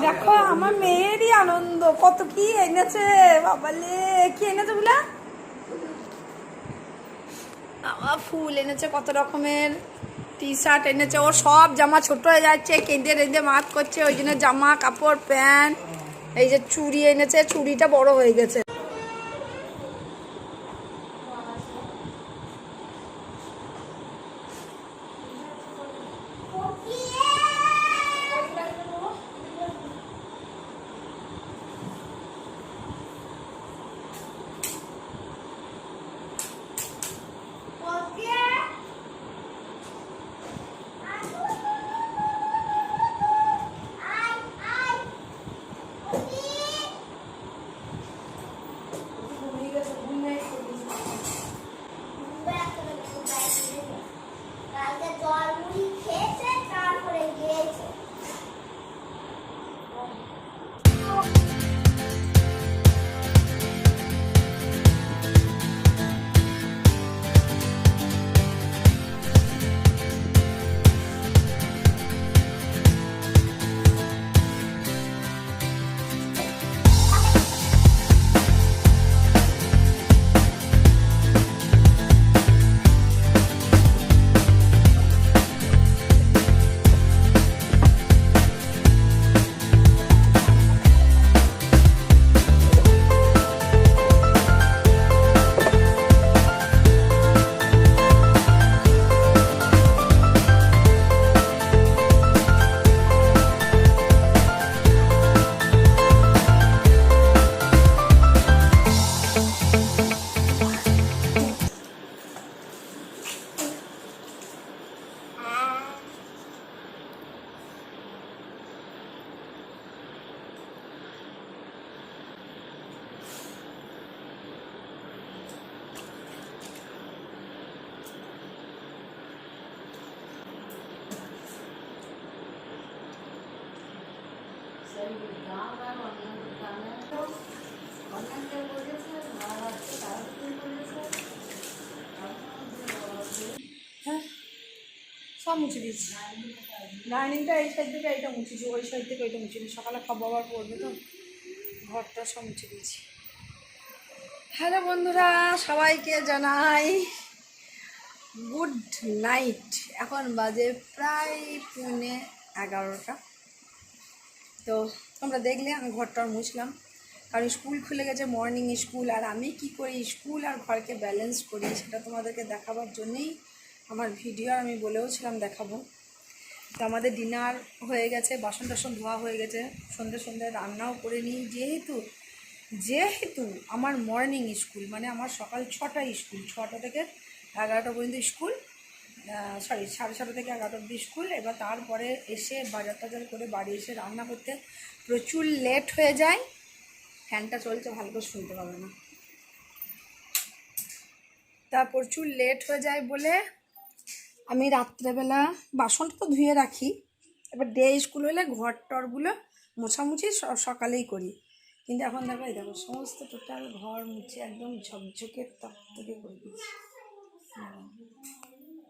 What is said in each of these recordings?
দেখো, আমার মেয়েরই আনন্দ। কত কি এনেছে, বাবালে, কি এনেছে বলে? বাবা, ফুল এনেছে কত রকমের। টি শার্ট এনেছে, ও সব জামা ছোট হয়ে যাচ্ছে, কেঁদে রেঁদে মাত করছে, ওই জন্য জামা, কাপড়, প্যান্ট, এই যে চুড়ি এনেছে, চুড়িটা বড় হয়ে গেছে। সব মুছে দিয়েছি। ডাইনিংটা এই সাইড থেকে এইটা মুছেছি ওই সাইড থেকে ওইটা মুছে দিয়েছি। সকালে খাওয়া আবার পড়বে তো, ঘরটা সব মুছে দিয়েছি। হ্যালো বন্ধুরা, সবাইকে জানাই গুড নাইট। এখন বাজে প্রায় পৌনে এগারোটা। তো তোমরা দেখলে, আমি ঘরটা মুছলাম। কারণ স্কুল খুলে গেছে মর্নিং স্কুল আর আমি কি করি? স্কুল আর ঘরকে ব্যালেন্স করি, সেটা তোমাদেরকে দেখাবার জন্যেই আমার ভিডিও আর আমি বলেও ছিলাম দেখাবো। তো আমাদের ডিনার হয়ে গেছে, বাসন টাসন ধোয়া হয়ে গেছে। সন্ধ্যে সন্ধ্যে রান্নাও করে নিই। যেহেতু যেহেতু আমার মর্নিং স্কুল মানে আমার সকাল ছটা স্কুল ছটা থেকে এগারোটা পর্যন্ত স্কুল সরি সাড়ে ছটা থেকে এগারোটা অব্দি স্কুল এবার তারপরে এসে বাজার টাজার করে বাড়ি এসে রান্না করতে প্রচুর লেট হয়ে যায়। ফ্যানটা চলছে, ভালো করে শুনতে পাবে না। তা প্রচুর লেট হয়ে যায় বলে আমি রাত্রেবেলা বাসনটা তো ধুয়ে রাখি। এবার ডে স্কুল হলে ঘর টরগুলো মোছামুছি সকালেই করি। কিন্তু এখন দেখো এই দেখো সমস্ত টোটাল ঘর মুছে একদম ঝকঝকে তকতকে করে দিয়েছি।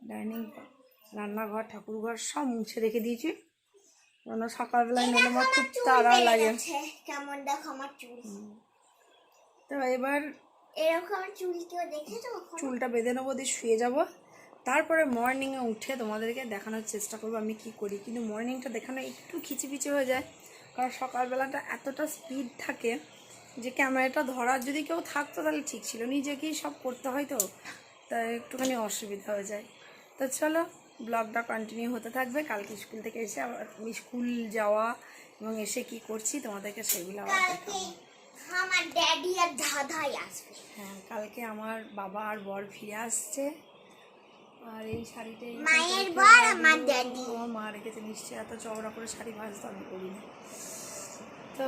ডাইনিং রান্নাঘর ঠাকুরঘর সব মুছে রেখে দিয়েছি। কেন সকালবেলায় নিলে আমার খুব তাড়া লাগে। কেমন দেখো আমার চুল তো এবার এরকম চুল কেউ কখনো? চুলটা বেঁধে নেব দিয়ে শুয়ে যাব। তারপরে মর্নিংয়ে উঠে তোমাদেরকে দেখানোর চেষ্টা করব আমি কি করি। কিন্তু মর্নিংটা দেখানো একটু খিচিপিচি হয়ে যায় কারণ সকালবেলাটা এতটা স্পিড থাকে যে ক্যামেরাটা ধরার যদি কেউ থাকতো তাহলে ঠিক ছিল নিজেকেই সব করতে হয় তো তাই একটুখানি অসুবিধা হয়ে যায়। তো চলো ব্লগটা কন্টিনিউ হতে থাকবে কালকে স্কুল থেকে এসে আবার স্কুল যাওয়া এবং এসে কি করছি তোমাদেরকে সেগুলো আবার আমার ড্যাডি আর দাদাই আসবে হ্যাঁ কালকে আমার বাবা আর বর ফিরে আসছে। আর এই শাড়িটাই মায়ের বর আমার ড্যাডি আমার মা রেখেছে নিশ্চয়ই এত চওড়া করে শাড়ি ভাজতে আমি করি না তো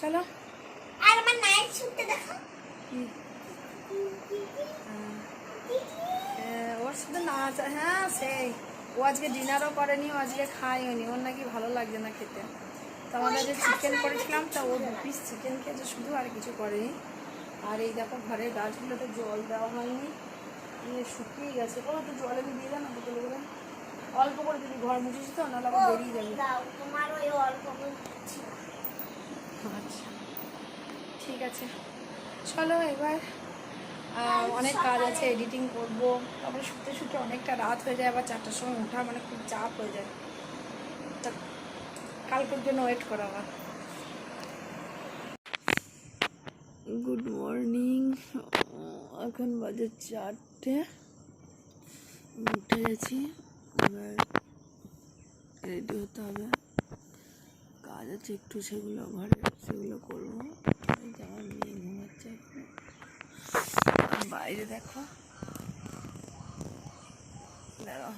চলো। আর আমার নাইট স্যুটটা দেখো। ওর সাথে নাচ হ্যাঁ সেই। ও আজকে ডিনারও করেনি ও আজকে খাইনি ওর নাকি ভালো লাগছে না খেতে। তো আমাদের যে চিকেন করেছিলাম তা ও দু পিস চিকেন খেয়েছে শুধু আর কিছু করেনি। আর এই দেখো ঘরের গাছগুলোতে জল দেওয়া হয়নি। ইয়ে শুকিয়ে গেছে। ও তো জল দিয়ে দেন না বোতলে করে অল্প করে দিবি ঘর মুছিস তো নাহলে আবার বেরিয়ে যাবে। তোমার ওই অল্প আচ্ছা ঠিক আছে। চলো এবার অনেক কাজ আছে এডিটিং করব। তারপরে শুতে শুতে অনেকটা রাত হয়ে যায় আবার চারটার সময় ওঠা মানে খুব চাপ হয়ে যায়। তা কালকের জন্য ওয়েট করা আবার গুড মর্নিং এখন বাজে চারটে। উঠে গেছি। এবার রেডি হতে হবে। কাজ আছে একটু, সেগুলো ঘরে, সেগুলো করব। আমার মেয়ে ঘুমাচ্ছে বাইরে দেখো। দাঁড়াও।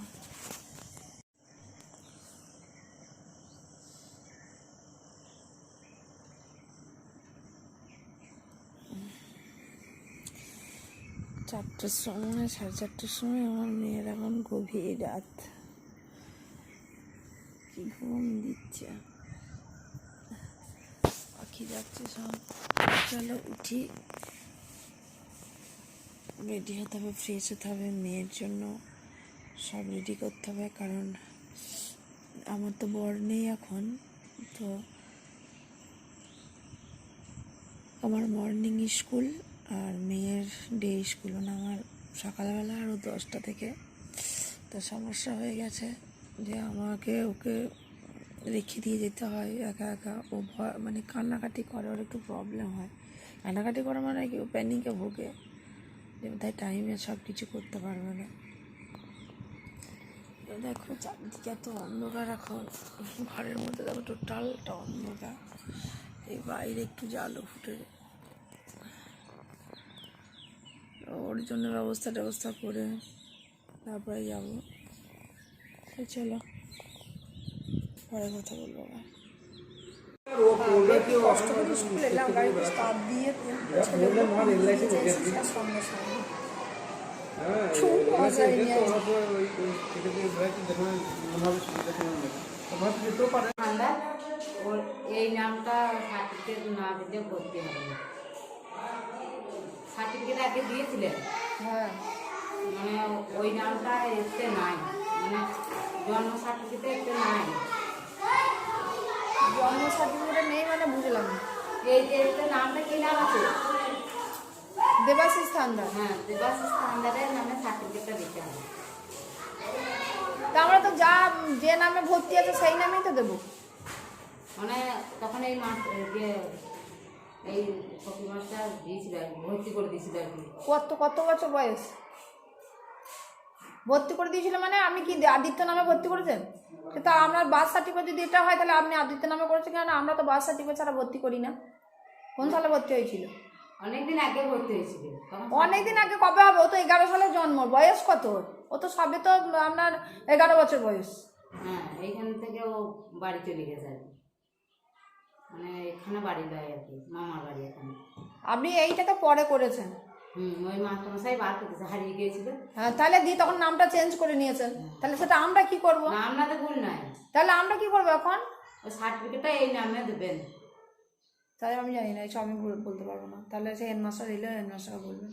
চারটার সময়, সাড়ে চারটার সময় আমার মেয়ের এখন গভীর রাত। কি ঘুম দিচ্ছে? পাখি যাচ্ছে সব। চলো উঠি। রেডি হতে হবে ফ্রেশ হতে হবে মেয়ের জন্য। সব রেডি করতে হবে কারণ আমার তো বর নেই এখন। তো আমার মর্নিং স্কুল আর মেয়ের ডে স্কুল মানে আমার সকালবেলা আরও দশটা থেকে। তো সমস্যা হয়ে গেছে যে আমাকে ওকে রেখে দিয়ে যেতে হয় একা একা। ও ভয় মানে কান্নাকাটি করে, ওর একটু প্রবলেম হয়। কান্নাকাটি করে মানে কি? ও প্যানিকে ভোগে। যে তাই টাইমে সব কিছু করতে পারবে না। দেখো চারদিকে এত অন্ধকার এখন। ঘরের মধ্যে দেখো টোটালটা অন্ধকার। এই বাইরে একটু জালও ফুটে ওর জন্য ব্যবস্থা ট্যবস্থা করে তারপরে যাব। তো চলো পরে কথা বলব আবার। কষ্ট করে স্কুল এলাম গাড়িতে স্টার্ট দিয়ে সঙ্গে সঙ্গে খুব ঠান্ডা ওর এই নামটা সার্টিফিকেট না দিলে ভর্তি হবে না। সার্টিফিকেট আগে দিয়েছিলেন। হ্যাঁ। মানে ওই নামটা এসে নাই। মানে জন্ম সার্টিফিকেটে এতে নাই। জন্ম সার্টিফিকেট নেই মানে বুঝলাম এই যে এতে নামটা কি নাম আছে? দেবাশিস থান্ডার। হ্যাঁ দেবাশিস স্থানদারের নামে সার্টিফিকেটটা দিতে হবে। তা আমরা তো যা যে নামে ভর্তি আছে সেই নামেই তো দেবো। মানে তখন এই মাস এই কপি মাসটা দিয়েছিল ভর্তি করে দিয়েছিল কত কত বছর বয়স? ভর্তি করে দিয়েছিল মানে আমি কি আদিত্য নামে ভর্তি করেছেন? তো আপনার বার্থ সার্টিফিকেট যদি এটা হয় তাহলে আপনি আদিত্য নামে করেছেন কেন আমরা তো বার্থ সার্টিফিকেট ছাড়া ভর্তি করি না। কোন সালে ভর্তি হয়েছিল? অনেকদিন আগে ভর্তি হয়েছিল। অনেকদিন আগে কবে হবে? ও তো এগারো সালে জন্ম। বয়স কত ওর? ও তো সবে তো আপনার এগারো বছর বয়স। হ্যাঁ এইখান থেকে ও বাড়ি চলে গেছে আর এখানে বাড়ি দেয় আর কি মামার বাড়ি এখানে। আপনি এইটাকে পরে করেছেন। হুম ওই মাস্টারমশাই বার করতেছে হারিয়ে গিয়েছিল। হ্যাঁ তাহলে দি তখন নামটা চেঞ্জ করে নিয়েছেন। তাহলে সেটা আমরা কি করব? না আপনাদের ভুল নাই তাহলে আমরা কি করব এখন? ওই সার্টিফিকেটটা এই নামে দেবেন। তাই আমি জানি না এইসব আমি বল- বলতে পারব না। তাহলে সে হেডমাস্টার এলে হেডমাস্টার বলবেন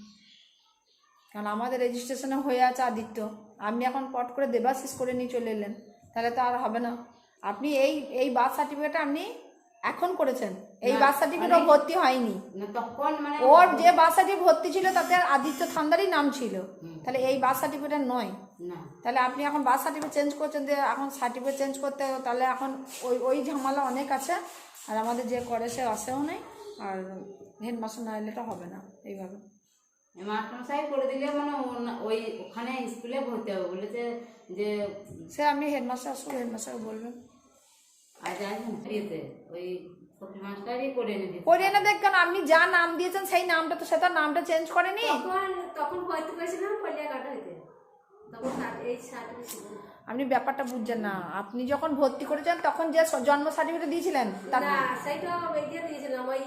কারণ আমাদের রেজিস্ট্রেশনে হয়ে আছে আদিত্য। আপনি এখন পট করে দেবাশিস করে নিয়ে চলে এলেন। তাহলে তো আর হবে না। আপনি এই এই বার্থ সার্টিফিকেট আপনি এখন করেছেন। এই না, বার্থ ভর্তি হয়নি। তখন মানে ওর যে বার্থ সার্টিফিকেট ভর্তি ছিল তাতে আদিত্য থান্দারই নাম ছিল। তাহলে এই বার্থ সার্টিফিকেট নয়। না। তাহলে আপনি এখন বার্থ সার্টিফিকেট চেঞ্জ করছেন যে এখন সার্টিফিকেট চেঞ্জ করতে তাহলে এখন ওই ওই ঝামেলা অনেক আছে। আর আমাদের যে করে সে আসেও নেই। আর হেডমাস্টার না এলে তো হবে না এইভাবে। মাস্টারমশাই করে দিলে মানে ওই ওখানে স্কুলে ভর্তি হবে। বলেছে যে সে আপনি হেডমাস্টার আসুন হেডমাস্টারকে বলবেন। করে আপনি যা নাম দিয়েছেন সেই নামটা তো সে নামটা চেঞ্জ করেনি? তখন করেছিলাম হইতে। আপনি ব্যাপারটা বুঝছেন না। আপনি যখন ভর্তি করেছেন তখন যে জন্ম সার্টিফিকেট দিয়েছিলেন তার না সেইটা বেরিয়ে দিয়েছিলাম। ওই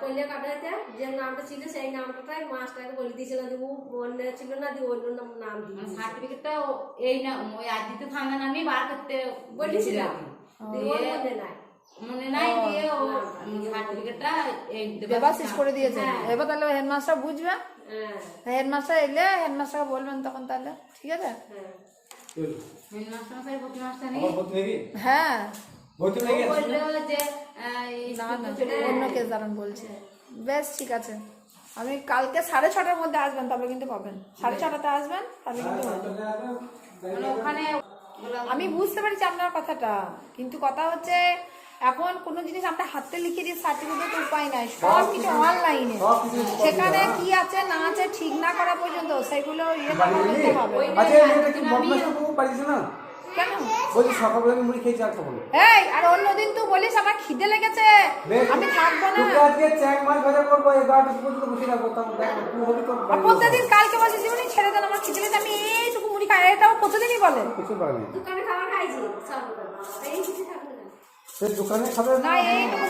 পলিয়াঘাটাতে যে নামটা ছিল সেই নামটাই মাস্টারকে বলে দিয়েছিলাম যে ও ছিল না দিয়ে অন্য নাম- নাম দিয়ে সার্টিফিকেটটা এই না ওই আদিত্য থানা নামই বার করতে বলেছিলাম। মনে মনে দেবাশিস করে দিয়েছেন এবার তাহলে হেডমাস্টার বুঝবে। হ্যাঁ। হেডমাস্টার এলে হেডমাস্টারকে বলবেন তখন তাহলে। ঠিক আছে? হ্যাঁ। হয়ে হ্যাঁ। হয়ে অন্য কেস দাঁড়ান বলছে। বেশ ঠিক আছে। আমি কালকে সাড়ে ছটার মধ্যে আসবেন তবে কিন্তু পাবেন। সাড়ে ছটাতে আসবেন তবে কিন্তু পাবেন। মানে ওখানে আমি বুঝতে পারছি আপনার কথাটা কিন্তু কথা হচ্ছে এখন কোনো জিনিস আমরা হাতে লিখে দিয়ে সার্টিফিকেট উপায় নাই সব কিছু অনলাইনে সেখানে কি আছে না আছে ঠিক না করা পর্যন্ত সেগুলো ইয়ে হবে। আচ্ছা কেন? বলছি সকালবেলা আমি মুড়ি খেয়েছি আর খাব এই আর অন্যদিন তুই বলিস আমার খিদে লেগেছে। আমি থাকব না। তোকে আজকে চ্যাং মাছ ভাজা করব এগারোটা পর্যন্ত বসে থাকব তারপর তুই হবি তোর আর বাড়ি প্রত্যেকদিন কালকে বলছিস জীবনে ছেড়ে দেন আমার খিদে লেগেছে আমি এইটুকু মুড়ি খাই এটাও প্রতিদিনই বলে কিছু পারবি দোকানে খাবার খাইছি। এই না। সে দোকানে খাবে না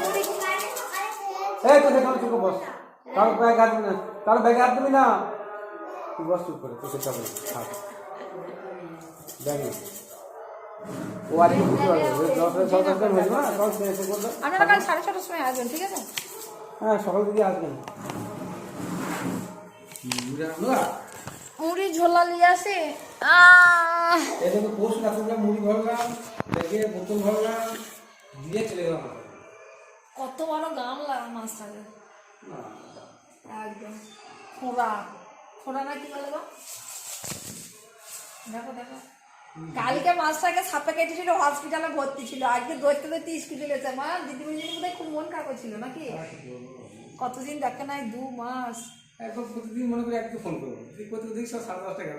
মুড়ি এই তো সেখানে তোকে বস। কারও ব্যাগ হাত দিবি না। কারও ব্যাগে হাত দিবি না। তুই বস চুপ করে তোকে থাক। ব্যাগ নে। ও বুঝতে পারবে? হয়েছে না? তখন সে এসে করবে আপনারা কাল সাড়ে ছটার সময় আসবেন ঠিক আছে? হ্যাঁ সকাল থেকে আসবেন। মুড়ি ঝোলা নিয়ে আসে। দেখো পোস্ট রাখলাম মুড়ি ভরলাম ব্যাগে বোতল ভরলাম দিয়ে চলে গেলাম কত বড় গাম লাগা। মাছটাকে একদম। খোঁড়া। খোঁড়া না কি বলে দেখো দেখো। কালকে মাছটাকে সাপে কেটেছিল হসপিটালে ভর্তি ছিল। আজকে দৌড়তে দৌড়তে স্কুলে গেছে মা দিদিমণি বোধহয় খুব মন খারাপ ছিল নাকি? কতদিন দেখে নাই? দু মাস। এখন প্রতিদিন মনে করে একটু ফোন করব। প্রতিদিন দেখছি সাড়ে দশটা গেল?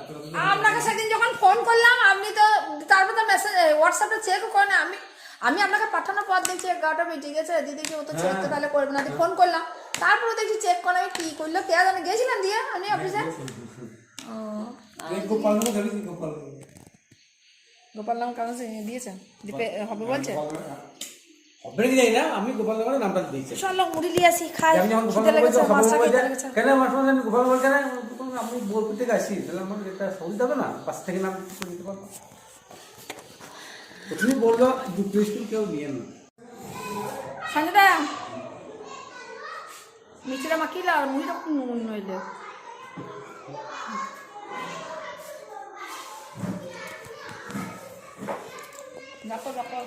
এত আপনাকে সেদিন যখন ফোন করলাম আপনি তো তারপর তো মেসেজ হোয়াটসঅ্যাপে চেকও করেন। আমি আমি আপনাকে পাঠানোর পর দেখছি এগারোটা বেজে গেছে দিদি কি ও তো চেক তো তাহলে করবে না ফোন করলাম। তারপরে দেখছি চেক করে আমি কি করল কে জানে গেছিলাম দিয়ে আমি অফিসে ও গোপাল নামে কারণ দিয়েছেন হবে বলছে? না? আমি গোপাল নামটা দিয়েছি। চলো মুড়ি নিয়ে আসি খাই। আমি যখন গোপাল খিদে নাম বলছি লেগেছে সবাই মাছটা খেতে লেগেছে। কেন মাস মাস আমি গোপাল বলছে না আমি বোলপুর থেকে আসি তাহলে আমার এটা সহজ হবে না? পাশ থেকে নাম করে দিতে পারব? তো তুমি বলল দুটো স্কুল কেউ নিয়ে না। সঞ্জয়দা মিষ্টিটা মাখিল আর মুড়িটা খুব নুন নইলে দেখো দেখো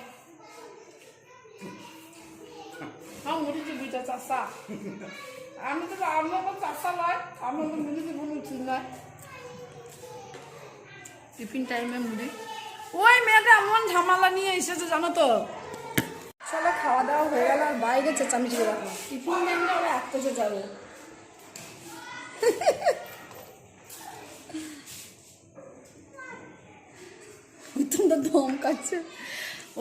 আমার মুড়ি চিবিটা চাষা আমি তো আমার তো চাষা নয় আমার তো মুড়ি উচিত নয় টিফিন টাইমে মুড়ি। ওই মেয়েটা এমন ঝামেলা নিয়ে এসেছে জানো তো। চলো খাওয়া দাওয়া হয়ে গেল আর বাইরে চেঁচামেচি করে টিফিন ওরা এত চেঁচাবে তোমরা দম কাচ্ছে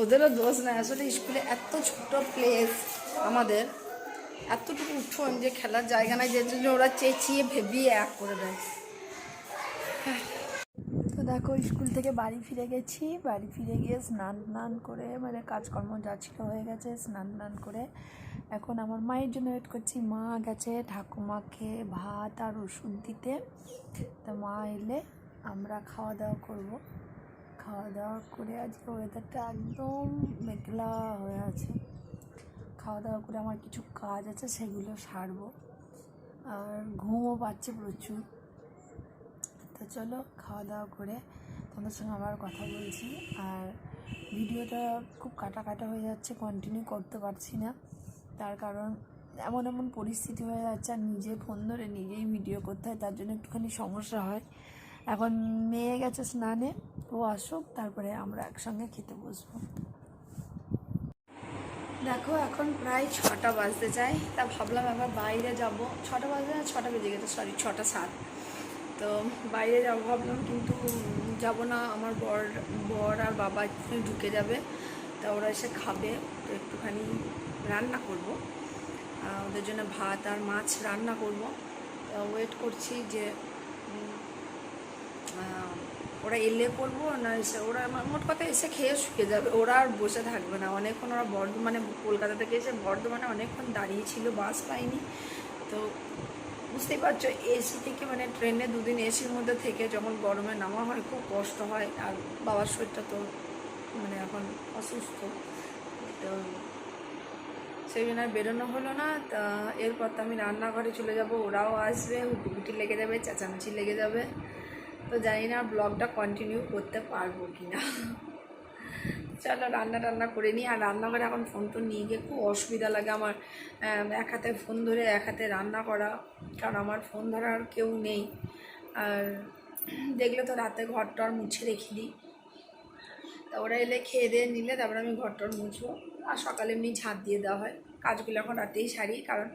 ওদেরও দোষ নাই। আসলে স্কুলে এত ছোট প্লেস আমাদের। এতটুকু উঠোন যে খেলার জায়গা নাই, যে জন্য ওরা চেঁচিয়ে ভেবিয়ে এক করে দেয়। তো দেখো, স্কুল থেকে বাড়ি ফিরে গেছি। বাড়ি ফিরে গিয়ে স্নান টান করে মানে কাজকর্ম যা ছিল হয়ে গেছে, স্নান টান করে এখন আমার মায়ের জন্য ওয়েট করছি। মা গেছে ঠাকুমাকে ভাত আর ওষুধ দিতে। তো মা এলে আমরা খাওয়া দাওয়া করব। খাওয়া দাওয়া করে আজকে ওয়েদারটা একদম মেঘলা হয়ে আছে। খাওয়া দাওয়া করে আমার কিছু কাজ আছে, সেগুলো সারবো। আর ঘুমও পাচ্ছে প্রচুর। তো চলো খাওয়া দাওয়া করে তোমাদের সঙ্গে আবার কথা বলছি। আর ভিডিওটা খুব কাটা কাটা হয়ে যাচ্ছে কন্টিনিউ করতে পারছি না। তার কারণ এমন এমন পরিস্থিতি হয়ে যাচ্ছে, আর নিজে ফোন ধরে নিজেই ভিডিও করতে হয়, তার জন্য একটুখানি সমস্যা হয়। এখন মেয়ে গেছে স্নানে, ও আসুক, তারপরে আমরা একসঙ্গে খেতে বসবো। দেখো, এখন প্রায় ছটা বাজতে যায়। তা ভাবলাম একবার বাইরে যাব। ছটা বাজতে না, ছটা বেজে গেছে সরি ছটা সাত। তো বাইরে যাব ভাবলাম, কিন্তু যাব না, আমার বর বর আর বাবা একটু ঢুকে যাবে। তা ওরা এসে খাবে, তো একটুখানি রান্না করব। ওদের জন্য ভাত আর মাছ রান্না করব। ওয়েট করছি যে ওরা এলে করব, না এসে, ওরা মোট কথা এসে খেয়ে শুয়ে যাবে। ওরা আর বসে থাকবে না। অনেকক্ষণ ওরা বর্ধমানে কলকাতা থেকে এসে বর্ধমানে অনেকক্ষণ দাঁড়িয়ে ছিল, বাস পাইনি তো বুঝতেই পারছ, এসি থেকে মানে ট্রেনে দুদিন এসির মধ্যে থেকে যখন গরমে নামা হয়, খুব কষ্ট হয়। আর বাবার শরীরটা তো মানে এখন অসুস্থ। তো সেই জন্য আর বেরোনো হলো না। তা এরপর তো আমি রান্নাঘরে চলে যাব। ওরাও আসবে হুটুকুটি লেগে যাবে, চেঁচামেচি লেগে যাবে। তো জানি না ব্লগটা কন্টিনিউ করতে পারব কি না চলো রান্না টান্না করে নিই। আর রান্নাঘরে এখন ফোন টোন নিয়ে গিয়ে খুব অসুবিধা লাগে আমার এক হাতে ফোন ধরে এক হাতে রান্না করা, কারণ আমার ফোন ধরার কেউ নেই। আর দেখলে তো রাতে ঘর টর মুছে রেখে দিই। তা ওরা এলে খেয়ে দিয়ে নিলে, তারপরে আমি ঘর টর মুছবো। আর সকালে এমনি ঝাঁপ দিয়ে দেওয়া হয়। কাজগুলো এখন রাতেই সারি, কারণ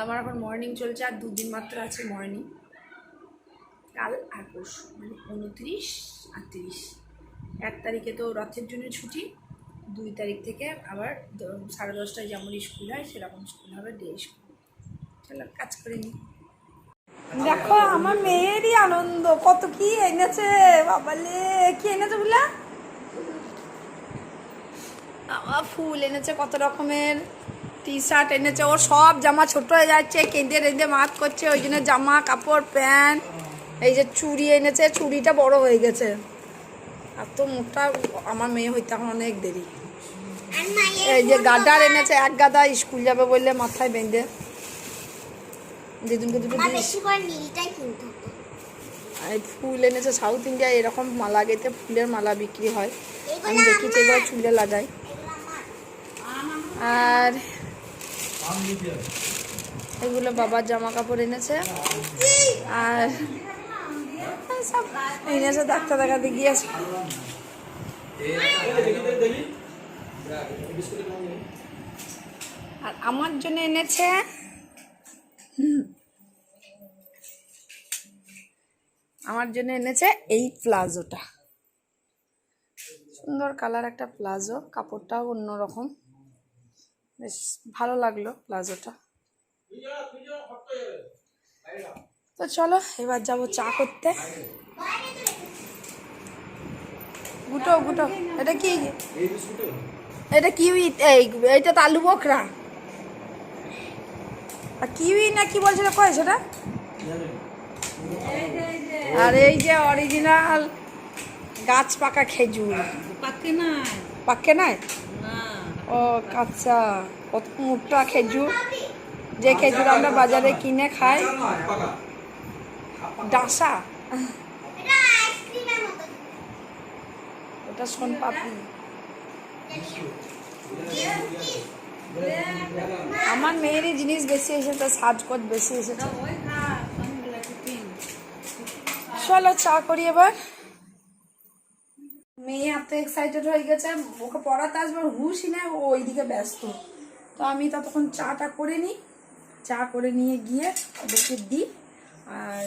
আমার এখন মর্নিং চলছে আর দুদিন মাত্র আছে মর্নিং কাল আর পরশু মানে উনত্রিশ আর তিরিশ। এক তারিখে তো রথের জন্য ছুটি দুই তারিখ থেকে আবার সাড়ে দশটায় যেমন স্কুল হয় সেরকম স্কুল হবে ডে স্কুল চলো কাজ করে নিই। দেখো আমার মেয়েরই আনন্দ কত কি এনেছে বাবালে কি এনেছে বুলা? আমার ফুল এনেছে কত রকমের টি শার্ট এনেছে ওর সব জামা ছোট হয়ে যাচ্ছে কেঁদে রেঁদে মাত করছে ওই জন্য জামা কাপড় প্যান্ট এই যে চুড়ি এনেছে চুড়িটা বড় হয়ে গেছে। আর তো মোটা আমার মেয়ে হইতে এখন অনেক দেরি। এই যে গাদার এনেছে এক গাদা স্কুল যাবে বললে মাথায় বেঁধে। দিদুনকে দুটো এই ফুল এনেছে সাউথ ইন্ডিয়ায় এরকম মালা গেতে ফুলের মালা বিক্রি হয়। আমি দেখেছি এগুলো চুলে লাগাই। আর এগুলো বাবার জামা কাপড় এনেছে। আর ডাক্তার দেখাতে আর আমার জন্য এনেছে আমার জন্য এনেছে এই প্লাজোটা। সুন্দর কালার একটা প্লাজো, কাপড়টাও অন্যরকম। বেশ ভালো লাগল প্লাজোটা। তো চলো এবার যাব চা করতে। গুটো গুটো এটা কি? এটা কিউই এই এইটা তো আলু বকরা। আর কিউই না কি বলছিল কয় সেটা? আর এই যে অরিজিনাল গাছ পাকা খেজুর। পাকে না পাকে নাই? না। ও কাঁচা কত মোটা খেজুর। যে খেজুর আমরা বাজারে কিনে খাই। ডাসা? এটা আইসক্রিমের মতো। ওটা সোন পাপড়ি। আমার মেয়েরই জিনিস বেশি এসেছে সাজগোজ বেশি এসেছে চলো চা করি এবার। মেয়ে এত এক্সাইটেড হয়ে গেছে ওকে পড়াতে আসবে হুশই নেই ও ওইদিকে ব্যস্ত। তো আমি ততক্ষণ চাটা করে নিই। চা করে নিয়ে গিয়ে ওদেরকে দিই। আর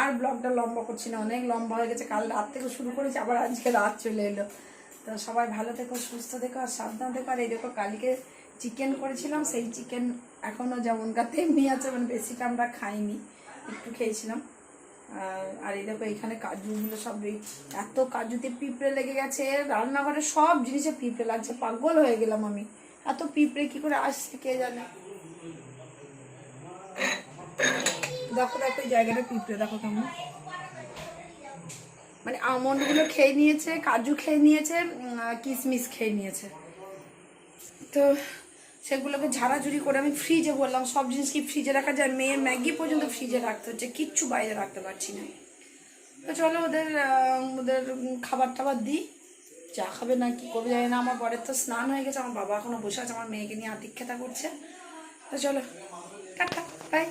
আর ব্লগটা লম্বা করছি না, অনেক লম্বা হয়ে গেছে। কাল রাত থেকে শুরু করেছি, আবার আজকে রাত চলে এলো। তো সবাই ভালো থেকো, সুস্থ থেকো, আর সাবধান থেকো। আর এই দেখো, কালকে চিকেন করেছিলাম, সেই চিকেন এখনও যেমনকার তেমনি আছে মানে বেশিটা আমরা খাইনি, একটু খেয়েছিলাম। আর এই দেখো, এখানে কাজুগুলো সব এত কাজুতে পিঁপড়ে লেগে গেছে, রান্নাঘরে সব জিনিসে পিঁপড়ে লাগছে, পাগল হয়ে গেলাম আমি। এত পিঁপড়ে কি করে আসছে, কে জানে? দেখো দেখো জায়গাটা পিঁপড়ে, দেখো কেমন। মানে আমন্ডগুলো খেয়ে নিয়েছে, কাজু খেয়ে নিয়েছে কিশমিশ খেয়ে নিয়েছে। তো সেগুলোকে ঝাড়াঝুড়ি করে আমি ফ্রিজে বললাম, সব জিনিস কি ফ্রিজে রাখা যায়? মেয়ের ম্যাগি পর্যন্ত ফ্রিজে রাখতে হচ্ছে, কিচ্ছু বাইরে রাখতে পারছি না। তো চলো ওদের ওদের খাবার টাবার দিই। চা খাবে না, কি করবে জানি না, আমার বরের তো স্নান হয়ে গেছে, আমার বাবা এখনও বসে আছে, আমার মেয়েকে নিয়ে আতিক খেতা করছে। তো চলো, টাটা বাই